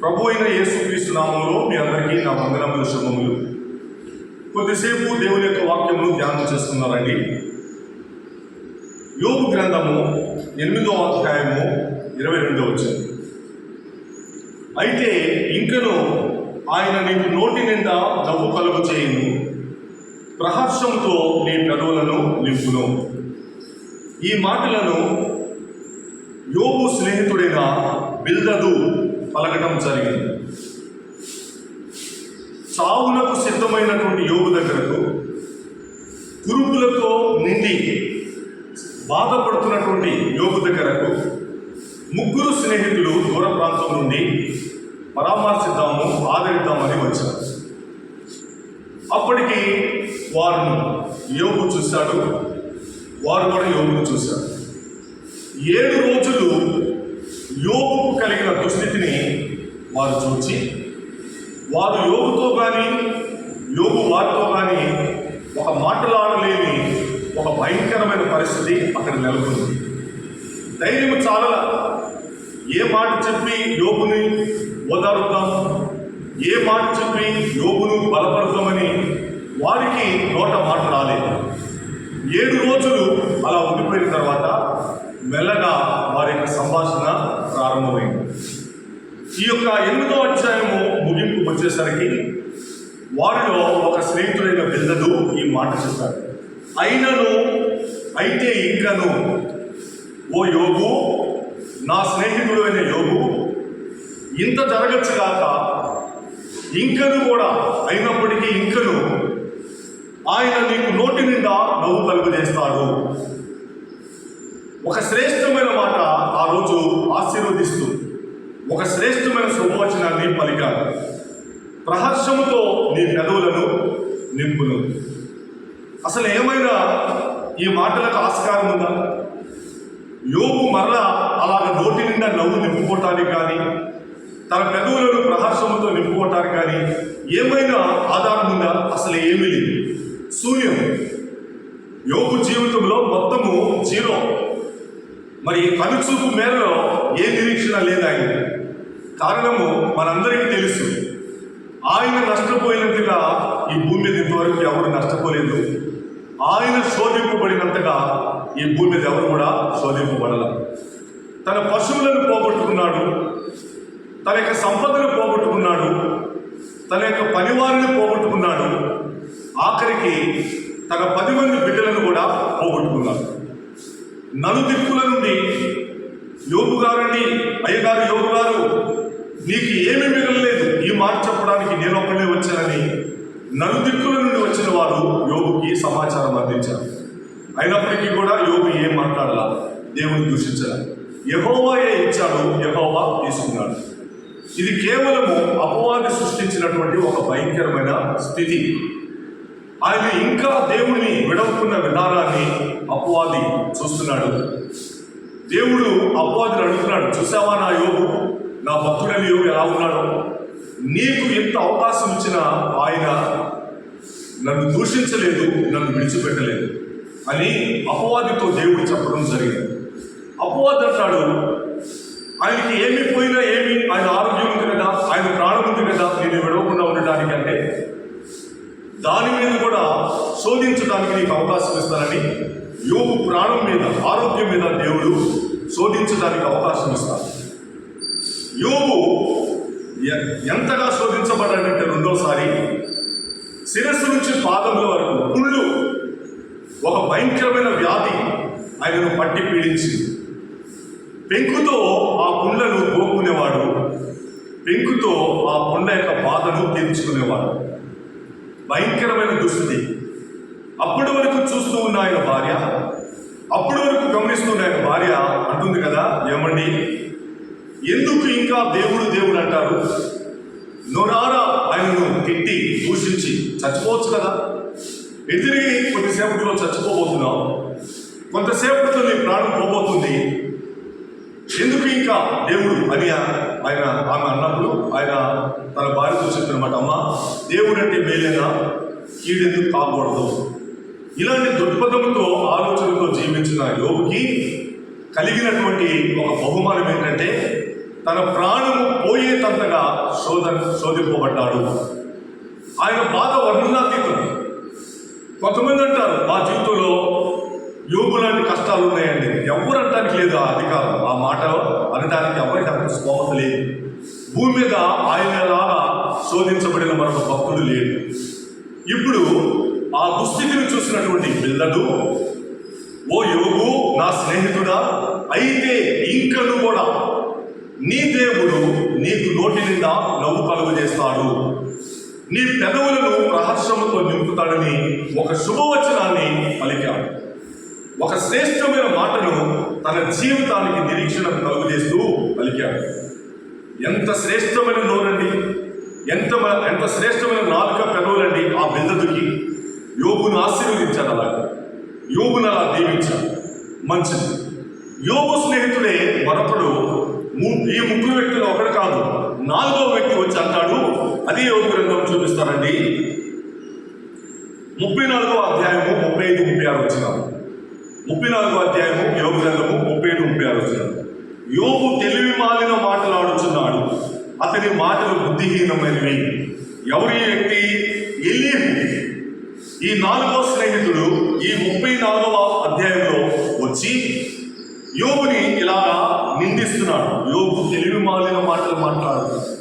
ప్రభు అయిన యేసుక్రీస్తు నామంలో మీ అందరికీ నా వందనములు శుభములు. కొద్దిసేపు దేవుని యొక్క వాక్యమును ధ్యానం చేస్తున్నారండి. యోగు గ్రంథము ఎనిమిదో అధ్యాయము ఇరవై రెండో వచ్చింది అయితే ఇంకను ఆయన నీకు నోటి నిండా నవ్వు కలుగు చేయను ప్రహర్షంతో నీ పెదవులను నింపును. ఈ మాటలను యోగు స్నేహితుడైన బిల్దదు పలకటం జరిగింది. చావులకు సిద్ధమైనటువంటి యోగు దగ్గరకు కురుపులతో నిండి బాధపడుతున్నటువంటి యోగు దగ్గరకు ముగ్గురు స్నేహితులు దూర ప్రాంతం నుండి పరామర్శిద్దాము ఆదరిద్దామని వచ్చారు. అప్పటికి వారు యోగు చూశాడు. వారు కూడా యోగును చూశారు. ఏడు రోజులు యోగుకు కలిగిన దుస్థితిని వారు చూచి వారు యోగుతో కానీ యోగు వారితో కానీ ఒక మాటలాడలేని ఒక భయంకరమైన పరిస్థితి అక్కడ నెలకొంది. ధైర్యం చాలల ఏ మాట చెప్పి యోగుని ఓదారుద్దాం? ఏ మాట చెప్పి యోగును బలపడతామని వారికి నోట మాట రాలేదు. ఏడు రోజులు అలా ఉండిపోయిన తర్వాత మెల్లగా వారి యొక్క సంభాషణ ప్రారంభమైంది. ఈ యొక్క ఎనిమిదో అధ్యాయము ముగింపు వచ్చేసరికి వారిలో ఒక స్నేహితుడైన వెళ్ళదు ఈ మాట చెప్పారు అయినను అయితే ఇంకను ఓ యోగు నా స్నేహితుడు అయిన యోగు ఇంత జరగచ్చు కాక ఇంకను కూడా అయినప్పటికీ ఇంకను ఆయన నీకు నోటి నిండా నవ్వు కలుగజేస్తాడు. ఒక శ్రేష్టమైన మాట ఆ రోజు ఆశీర్వదిస్తూ ఒక శ్రేష్టమైన శుభవచనాన్ని పలికారు ప్రహర్షముతో నీ పెదవులను నింపును. అసలు ఏమైనా ఈ మాటలకు ఆస్కారం ఉందా? యోగు మరలా అలాగ నోటి నిండా నవ్వు నింపుకోవటానికి కానీ తన పెదవులను ప్రహర్షముతో నింపుకోవటానికి కానీ ఏమైనా ఆధారం ఉందా? అసలు ఏమీ లేదు. శూన్యం. యోగు జీవితంలో మొత్తము జీరో. మరి కనుచూపు మేరలో ఏ నిరీక్షణ లేదు ఆయన. కారణము మనందరికీ తెలుసు. ఆయన నష్టపోయినంతగా ఈ భూమి మీద ఇంతవరకు ఎవరు నష్టపోలేదు. ఆయన శోధింపబడినంతగా ఈ భూమి మీద ఎవరు కూడా శోధింపబడాల. తన పశువులను పోగొట్టుకున్నాడు. తన యొక్క సంపదను పోగొట్టుకున్నాడు. తన యొక్క పనివారిని పోగొట్టుకున్నాడు. ఆఖరికి తన పది మంది బిడ్డలను కూడా పోగొట్టుకున్నాడు. నలుదిక్కుల నుండి యోగు గారండి అయ్యగారు యోగు గారు నీకు ఏమీ మిగలలేదు. ఈ మాట చెప్పడానికి నేను ఒక్కడే వచ్చానని నలుదిక్కుల నుండి వచ్చిన వారు యోగుకి సమాచారం అందించారు. అయినప్పటికీ కూడా యోగు ఏం మాట్లాడాల? దేవుని దూషించాలి. యహోవాయే ఇచ్చాడు యహోవా తీసుకున్నాడు. ఇది కేవలము అపవాది సృష్టించినటువంటి ఒక భయంకరమైన స్థితి. ఆయన ఇంకా దేవుణ్ణి విడవకున్న విధానాన్ని అపవాది చూస్తున్నాడు. దేవుడు అపవాదిని అడుగుతున్నాడు చూసావా నా యోగు నా భక్తుడని యోగు ఎలా ఉన్నాడు? నీకు ఎంత అవకాశం ఇచ్చినా ఆయన నన్ను దూషించలేదు నన్ను విడిచిపెట్టలేదు అని అపవాదితో దేవుడు చెప్పడం జరిగింది. అపవాది అంటాడు ఆయనకి ఏమి పోయినా ఏమి? ఆయన ఆరోగ్యం ఉంది కదా ఆయన ప్రాణం ఉంది కదా నేను విడవకుండా ఉండటానికి అంటే దాని మీద కూడా శోధించడానికి నీకు అవకాశం ఇస్తానని యోగు ప్రాణం మీద ఆరోగ్యం మీద దేవుడు శోధించడానికి అవకాశం ఇస్తాడు. యోగు ఎంతగా శోధించబడ్డాడంటే రెండోసారి శిరస్సు నుంచి పాదముల వరకు పుళ్ళు ఒక భయంకరమైన వ్యాధి ఆయనను పట్టి పీడించింది. పెంకుతో ఆ పుండ్లను గోకునేవాడు పెంకుతో ఆ కుండ యొక్క బాధను తీర్చుకునేవాడు. భయంకరమైన దుస్థితి. అప్పటి వరకు చూస్తూ ఉన్న ఆయన భార్య అప్పటి వరకు గమనిస్తూ ఉన్న ఆయన భార్య అంటుంది కదా ఏమండి? ఎందుకు ఇంకా దేవుడు దేవుడు అంటారు? నొరారా ఆయనను తిట్టి దూషించి చచ్చిపోవచ్చు కదా? ఎదిరి కొద్దిసేపట్లో చచ్చిపోబోతున్నావు. కొంతసేపట్లో నీ ప్రాణం పోబోతుంది. ఎందుకు ఇంకా దేవుడు? అని ఆయన ఆమె అన్నప్పుడు ఆయన తన భార్యతో చెప్పినమాట అమ్మ దేవుడు అంటే మేలేనా? కీడెందుకు కాకూడదు ఇలాంటి దృక్పథంతో ఆలోచనతో జీవించిన యోగుకి కలిగినటువంటి ఒక బహుమానం ఏంటంటే తన ప్రాణము పోయేటంతగా శోధ శోధింపబడ్డాడు. ఆయన బాధ వర్ణనాతీతం. కొంతమంది అంటారు కష్టాలు ఉన్నాయండి. ఎవరు అనడానికి లేదు ఆ అధికారం. ఆ మాట అనడానికి ఎవరికి అంత స్తోమత లేదు. భూమి మీద ఆయనలాగా శోధించబడిన మరొక భక్తుడు లేడు. ఇప్పుడు ఆ దుస్థితిని చూసినటువంటి పిల్లడు ఓ యోగు నా స్నేహితుడా అయితే ఇంకను కూడా నీ దేవుడు నీకు నోటి నిండా నవ్వు కలుగు చేస్తాడు నీ పెదవులను ప్రహర్షముతో నింపుతాడని ఒక శుభవచనాన్ని పలికాడు. ఒక శ్రేష్టమైన మాటను తన జీవితానికి నిరీక్షణ కలుగు చేస్తూ పలికాడు. ఎంత శ్రేష్టమైన నోరండి ఎంత ఎంత శ్రేష్టమైన నాలుక పెదవులండి ఆ బిందదుకి యోగును ఆశీర్వదించాడు అలా యోగును అలా దీవించాడు. మంచిది. యోగు స్నేహితుడే మరొకడు ఈ ముగ్గురు వ్యక్తులు ఒకడు కాదు. నాలుగో వ్యక్తి వచ్చి అంటాడు అదే యోగు గ్రంథం చూపిస్తారండి. ముప్పై నాలుగో అధ్యాయము ముప్పై ఐదు ముప్పై ఆరు వచ్చినాము. ముప్పై నాలుగో అధ్యాయము యోగ గ్రంథము ముప్పై ఏడు ముప్పై ఆరు యోగు తెలివి మాలిన మాటలాడుచున్నాడు అతని మాటలు బుద్ధిహీనమైనవి. ఎవరి వ్యక్తి? ఎలీహు ఈ నాలుగో స్నేహితుడు ఈ ముప్పై నాలుగవ అధ్యాయంలో వచ్చి యోగుని ఇలాగా నిందిస్తున్నాడు. యోగు తెలివి మాలిన మాటలు మాట్లాడుతున్నాడు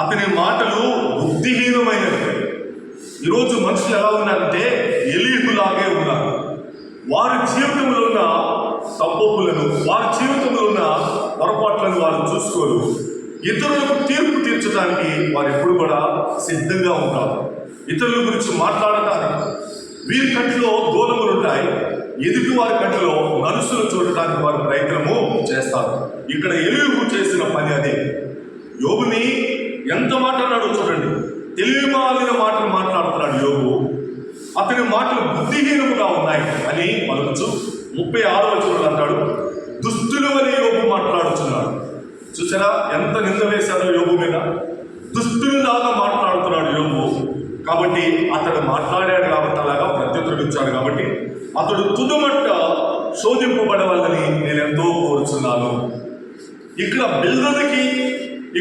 అతని మాటలు బుద్ధిహీనమైనవి. ఈరోజు మనుషులు ఎలా ఉన్నారంటే ఎలీహులాగే ఉన్నారు. వారి జీవితంలో ఉన్న తప్పొప్పులను వారి జీవితంలో ఉన్న పొరపాట్లను వారు చూసుకోరు. ఇతరులకు తీర్పు తీర్చడానికి వారు ఎప్పుడు కూడా సిద్ధంగా ఉంటారు. ఇతరుల గురించి మాట్లాడటానికి వీరి కంటిలో దూలములు ఉంటాయి. ఎదుటి వారి కంటిలో నలుసులు చూడటానికి వారు ప్రయత్నము చేస్తారు. ఇక్కడ ఎలుగు చేసిన పని అదే. యోగుని ఎంత మాట్లాడాడో చూడండి. తెలివి మాలిన మాటలు మాట్లాడుతున్నాడు యోగు అతని మాటలు బుద్ధిహీనముగా ఉన్నాయి. అని పలుకుచు ముప్పై ఆరు వచనంలో అంటాడు. దుస్తుల వలె యోగు మాట్లాడుతున్నాడు చూసారా ఎంత నింద వేశాడో యోగు మీద? దుస్తులాగా మాట్లాడుతున్నాడు యోగు కాబట్టి అతడు మాట్లాడాడు కాబట్టి అలాగా ప్రత్యుత్తరం కాబట్టి అతడు తుదుమట్ట శోధింపబడవాలని నేను ఎంతో కోరుచున్నాను. ఇక్కడ బిల్దర్కి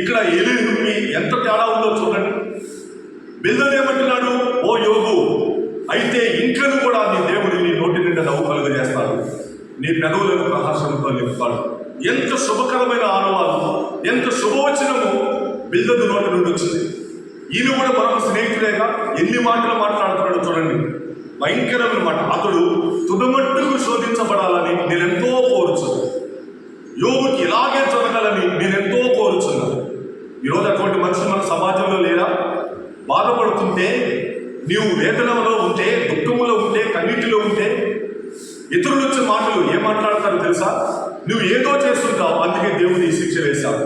ఇక్కడ ఎలిహుకి ఎంత తేడా ఉందో చూడండి. బిల్దర్ ఏమంటున్నాడు ఓ యోగు అయితే ఇంకను కూడా నీ దేవుడు నీ నోటి నిండా నవ్వు కలుగజేస్తాడు. నీ పెదవులను ప్రహాసంతో నింపుతాడు ఎంత శుభకరమైన ఆనవాలు ఎంత శుభవచనము బిల్దదు నోటి నుండి వచ్చింది. ఈయన కూడా మరొక స్నేహితుడేగా ఎన్ని మాటలు మాట్లాడుతున్నాడు చూడండి. భయంకరమైన మాట. అతడు తుదమట్టుకు శోధించబడాలని నేనెంతో కోరుచున్నాను. యోగుకి ఇలాగే జరగాలని నేనెంతో కోరుచున్నాను. ఈరోజు అటువంటి మనుషులు మన సమాజంలో లేరా? బాధపడుతుంటే నీవు వేదనలో ఉంటే దుఃఖములో ఉంటే కన్నీటిలో ఉంటే ఇతరులు వచ్చే మాటలు ఏం మాట్లాడతారో తెలుసా? నువ్వు ఏదో చేస్తుంటావు అందుకే దేవుడు ఈ శిక్ష వేశాడు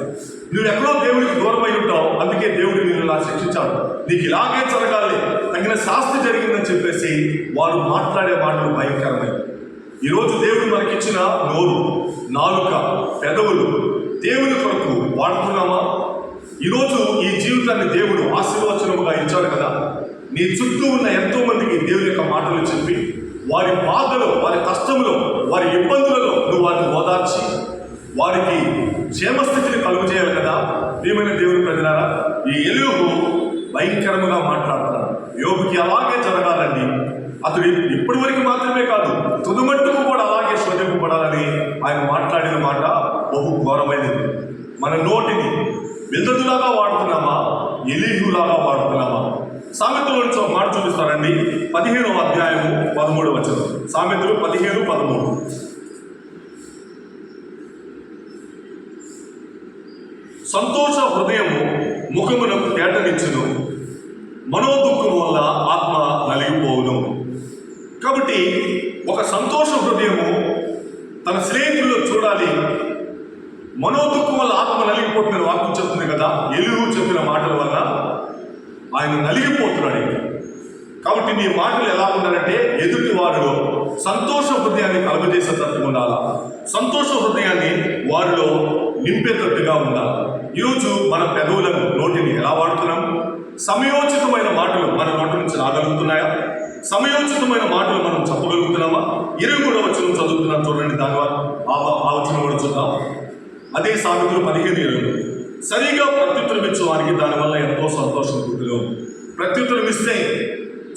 నువ్వు ఎక్కడో దేవుడికి దూరమై ఉంటావు అందుకే దేవుడు నేను ఇలా శిక్షించాడు. నీకు ఇలాగే జరగాలి తగిన శాస్తి జరిగిందని చెప్పేసి వారు మాట్లాడే మాటలు భయంకరమైనవి. ఈరోజు దేవుడు మనకిచ్చిన నోరు నాలుక పెదవులు దేవుని కొరకు వాడుతున్నామా? ఈరోజు ఈ జీవితాన్ని దేవుడు ఆశీర్వచనముగా ఇచ్చాడు కదా. నీ చుట్టూ ఉన్న ఎంతో మందికి దేవుని యొక్క మాటలు చెప్పి వారి బాధలో వారి కష్టంలో వారి ఇబ్బందులలో నువ్వు వారిని ఓదార్చి వారికి క్షేమస్థితిని కలుగు చేయాలి కదా? ప్రియమైన దేవుని ప్రజలారా ఈ ఎలుగు భయంకరముగా మాట్లాడతాడు యోగుకి అలాగే జరగాలండి. అతడు ఇప్పటి వరకు మాత్రమే కాదు తుదుమట్టుకు కూడా అలాగే శోధింపబడాలని ఆయన మాట్లాడిన మాట బహు ఘోరమైనది. మన నోటిని విందదులాగా వాడుతున్నామా? ఎలీహులాగా వాడుతున్నామా? సామెతలో నుంచి ఒక మాట చూపిస్తానండి పదిహేను అధ్యాయము పదమూడు వచ్చిన సామెతలు పదిహేను పదమూడు. సంతోష హృదయము ముఖమునకు తేటనిచ్చును. మనోదుఃఖం వల్ల ఆత్మ నలిగిపోవును. కాబట్టి ఒక సంతోష హృదయము తన స్నేహితుల్లో చూడాలి. మనోదుఃఖం వల్ల ఆత్మ నలిగిపోతున్న వాక్యం చెప్తుంది కదా. ఎలుగు చెప్పిన మాటల వల్ల ఆయన నలిగిపోతున్నాడు ఇంకా. కాబట్టి నీ మాటలు ఎలా ఉండాలంటే ఎదుటి వారిలో సంతోష హృదయాన్ని కలుగజేసేటట్టు ఉండాలా? సంతోష హృదయాన్ని వారిలో నింపేటట్టుగా ఉండాలి? ఈరోజు మన పెదవులను నోటిని ఎలా వాడుతున్నాం? సమయోచితమైన మాటలు మన నోటి నుంచి రాగలుగుతున్నాయా? సమయోచితమైన మాటలు మనం చెప్పగలుగుతున్నామా? ఇరవై కూడా వచ్చిన చదువుతున్నాం చూడండి దాని వల్ల ఆ ఆ కూడా చూద్దాం. అదే సాగుతులు పదిహేను ఇరవై. సరిగా ప్రత్యుత్తరం ఇచ్చేవారికి దానివల్ల ఎంతో సంతోషం పుట్టును ప్రత్యుత్తరం ఇస్తే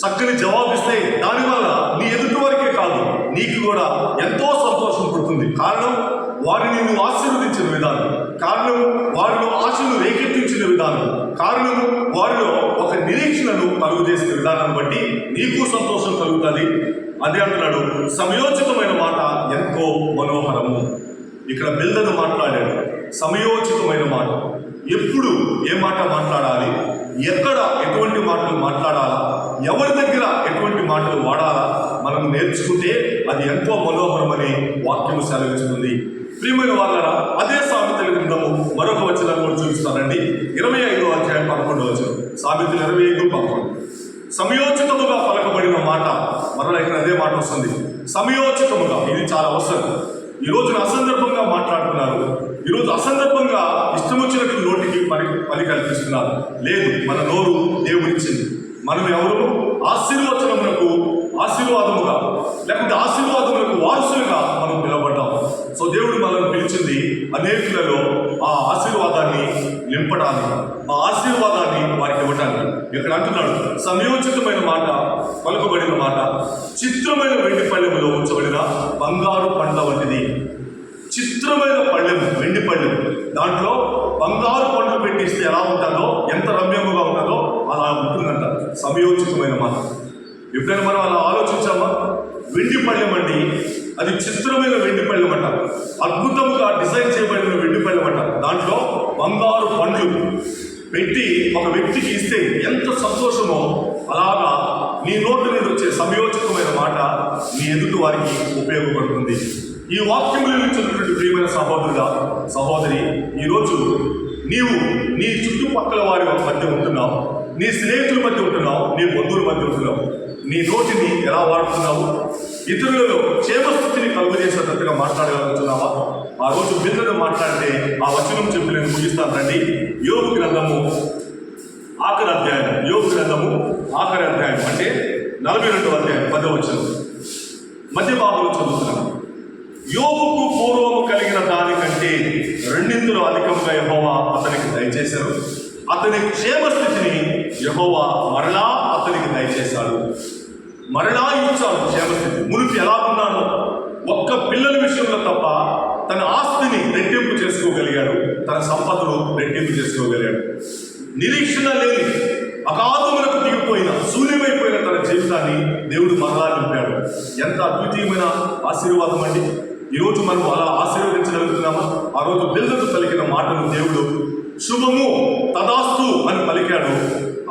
చక్కని జవాబు ఇస్తే దానివల్ల నీ ఎదుటి వారికే కాదు నీకు కూడా ఎంతో సంతోషం పుడుతుంది. కారణం వారిని నువ్వు ఆశీర్వదించిన విధానం. కారణం వారిలో ఆశను రేకెత్తించిన విధానం. కారణం వారిలో ఒక నిరీక్షణను కలుగు చేసిన విధానాన్ని బట్టి నీకు సంతోషం కలుగుతుంది. అదే అంటున్నాడు సమయోచితమైన మాట ఎంతో మనోహరము. ఇక్కడ బిల్దను మాట్లాడాడు సమయోచితమైన మాట. ఎప్పుడు ఏ మాట మాట్లాడాలి? ఎక్కడ ఎటువంటి మాటలు మాట్లాడాలా? ఎవరి దగ్గర ఎటువంటి మాటలు వాడాలా? మనం నేర్చుకుంటే అది ఎంతో మనోహరమని వాక్యము సెలవిస్తుంది. ప్రియమైన వాళ్ళరా అదే సామెతల గ్రంథము మరొక వచనం కూడా చూపిస్తానండి. ఇరవై ఐదో అధ్యాయం పదకొండు వచనం. సామెతలు ఇరవై ఐదు పదకొండు. సమయోచితముగా పలకబడిన మాట మరలా ఇక్కడ అదే మాట వస్తుంది. సమయోచితముగా ఇది చాలా అవసరం. ఈ రోజున అసందర్భంగా మాట్లాడుతున్నారు. ఈరోజు అసందర్భంగా ఇష్టం వచ్చినట్టు నోటికి పని పని కల్పిస్తున్నారు. లేదు మన నోరు దేవుడిచ్చింది. మనం ఎవరు? ఆశీర్వచనమునకు ఆశీర్వాదముగా లేకుంటే ఆశీర్వాదములకు వారసులుగా మనం పిలువబడ్డాం సో దేవుడు మనల్ని పిలిచింది అనేకులలో ఆ ఆశీర్వాదాన్ని నింపడానికి ఆ ఆశీర్వాదాన్ని వారికి ఇవ్వడానికి ఇక్కడ అంటున్నాడు సంయోచితమైన మాట పలుకబడిన మాట చిత్రమైన వెండి పల్లెములో ఉంచబడిన బంగారు పండ్ల వంటిది. చిత్రమైన పళ్ళెము వెండి పళ్ళెము దాంట్లో బంగారు పండ్లు పెట్టిస్తే ఎలా ఉంటుందో ఎంత రమ్యముగా ఉంటుందో అలా ఉంటుందంట. సమయోచితమైన మాట. ఎప్పుడైనా మనం అలా ఆలోచించామా? వెండి పళ్ళెం అండి. అది చిత్రమైన వెండి పళ్ళెం అంట. అద్భుతముగా డిజైన్ చేయబడిన వెండి పళ్ళెం అంట. దాంట్లో బంగారు పండ్లు పెట్టి ఒక వ్యక్తికి ఇస్తే ఎంత సంతోషమో అలాగా నీ నోటి మీద వచ్చే సమయోచితమైన మాట నీ ఎదుటి వారికి ఉపయోగపడుతుంది. ఈ వాక్యములు ఇచ్చినటువంటి ప్రియమైన సహోదరుడా సహోదరి ఈరోజు నీవు నీ చుట్టుపక్కల వారి మధ్య ఉంటున్నావు నీ స్నేహితుల మధ్య ఉంటున్నావు నీ బంధువుల మధ్య ఉంటున్నావు. నీ నోటిని ఎలా వాడుతున్నావు? ఇతరులలో క్షేమస్థితిని కలుగజేసేటట్టుగా మాట్లాడగలుగుతున్నావా? ఆ రోజు బిడ్డలు మాట్లాడితే ఆ వచనం చెప్పి నేను ముగిస్తాను రండి. యోగ గ్రంథము ఆఖరి అధ్యాయం యోగ గ్రంథము ఆఖరి అధ్యాయం అంటే నలభై రెండు అధ్యాయం పదవచనం మధ్య భాగంలో చదువుతున్నాను యోగుకు పూర్వము కలిగిన దానికంటే రెండింతలు అధికంగా యహోవా అతనికి దయచేశారు. అతని క్షేమస్థితిని యహోవా మరలా అతనికి దయచేశాడు. మరలా ఇచ్చాడు క్షేమస్థితి మురికి ఎలా ఉన్నానో ఒక్క పిల్లల విషయంలో తప్ప తన ఆస్తిని రెట్టింపు చేసుకోగలిగాడు. తన సంపదను రెట్టింపు చేసుకోగలిగాడు. నిరీక్షణ లేని అగాధములకు దిగిపోయిన శూన్యమైపోయిన తన జీవితాన్ని దేవుడు మరలా నింపాడు. ఎంత అద్వితీయమైన ఆశీర్వాదం అండి. ఈరోజు మనం అలా ఆశీర్వదించగలుగుతున్నామా? ఆ రోజు బిల్దకు పలికిన మాటను దేవుడు శుభము తదాస్తు అని పలికాడు.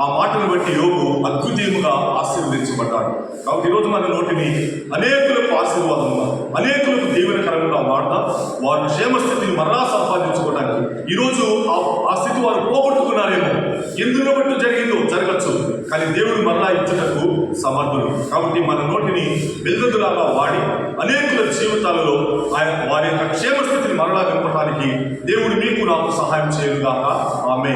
ఆ మాటను బట్టి యోగు అద్భుతీయముగా ఆశీర్వదించబడ్డాడు. కాబట్టి ఈరోజు మన నోటిని అనేకులకు ఆశీర్వాదంగా అనేకులకు దీవెనకరంగా వాడదాం వారి క్షేమ స్థితిని మరలా సంపాదించుకోవడానికి. ఈరోజు ఆ స్థితి వారు పోగొట్టుకున్నారేమో. ఎందులో బట్టి జరిగిందో జరగచ్చు. కానీ దేవుడు మరలా ఇచ్చేటకు సమర్థుడు. కాబట్టి మన నోటిని వెల్లుదులాగా వాడి అనేకుల జీవితాలలో ఆయన వారి యొక్క క్షేమస్థితిని మరలా నింపడానికి దేవుడు మీకు నాకు సహాయం చేయనుగాక. ఆమె